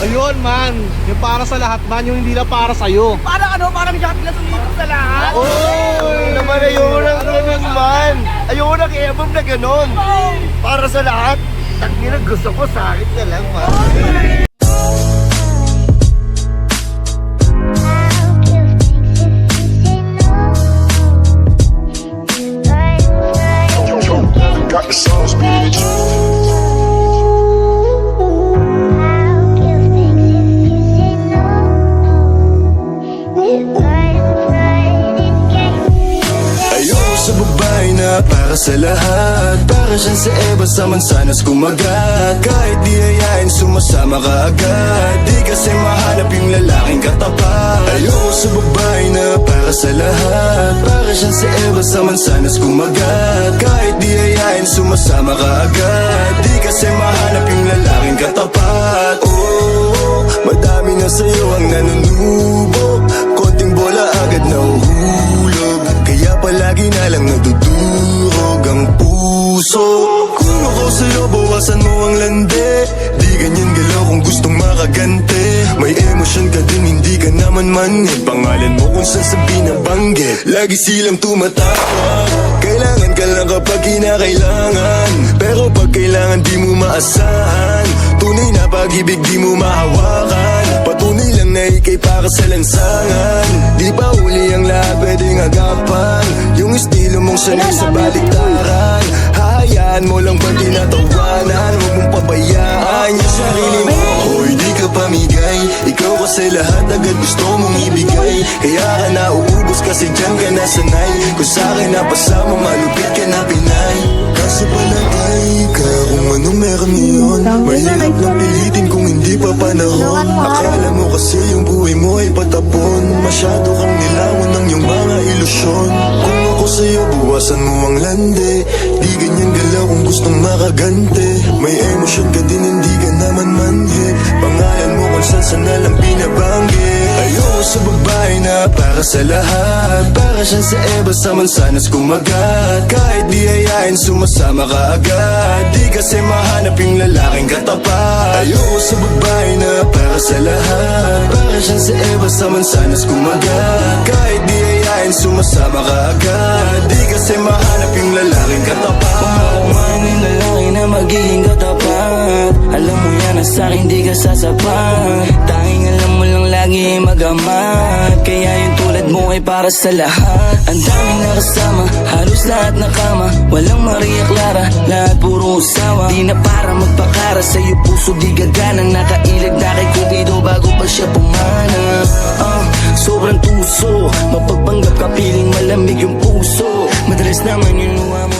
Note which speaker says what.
Speaker 1: Ayun man, yung para sa lahat man, yung hindi lang para sa'yo.
Speaker 2: Parang ano, parang shopping na sumikap sa lahat.
Speaker 1: Oy!
Speaker 3: Naman ayoko ng ganun man. Ayoko ng ebom na ganun. Para sa lahat, tangina gusto ko sa akin na lang man.
Speaker 4: Got the sauce, bitch.
Speaker 5: Para sa lahat. Para siyang sa Eva sa mansanas kumagat. Kahit di ayain sumasama ka agad. Di kasi mahanap yung lalaking katapat. Ayoko sa babae na para sa lahat. Para siyang sa Eva sa mansanas kumagat. Kahit di ayain sumasama ka agad. Di kasi mahanap yung lalaking katapat. Oh, madami na sa'yo ang nanunubo bawasan mo ang lande. Di ganyan galaw kung gustong makagante. May emosyon ka din, hindi ka naman manhid Pangalan mo kung saan sabi na banggit. Lagi silang tumatawag. Kailangan ka lang kapag kinakailangan. Pero pag kailangan di mo maasahan. Tunay na pag-ibig di mo mahawakan Patunay lang na ikay para sa lansangan. Di pa uli ang lahat pwedeng agapan? Yung estilo mong sanay sa baliktaran Hahayaan mo lang pag tinatawanan. Huwag mong pabayaan yung sarili mo. Hoy di ka pamigay. Ikaw kasi lahat agad gusto mong ibigay. Kaya ka nauubos kasi dyan ka nasanay Kung sa akin napasama malupit ka na pinay. Kaso palagay ka kung anong meron ngayon Mahirap na pilitin kung hindi pa panahon. Akala mo kasi yung buhay mo ay patapon. Masyado kang nilawan ng iyong mga ilusyon. Kung ako sa'yo buwasan mo ang lande gustong makagante. May emosyon ka din hindi ka naman manhid Pangalan mo kung saan saan na lang binabanggit Ayoko sa babae na para sa lahat. Para siyang sa Eva sa mansanas kumagat. Kahit di ayain sumasama ka agad. Di kasi mahanap yung lalaking katapat. Ayoko sa babae na para sa lahat. Para siyang sa Eva sa mansanas kumagat. Kahit di ayain sumasama ka agad. Di kasi mahanap yung lalaking katapat
Speaker 6: lagi magamat Kaya yung tulad mo ay para sa lahat. Ang daming nakasama, halos lahat nakama Walang Maria Clara, lahat puro usawa. Di na para magpakara sa'yo puso di gaganang Nakailag na kay Cupido bago pa siya pumana. Ah, Sobrang tuso, mapagpanggap ka piling malamig yung puso. Madalas naman yung luha mo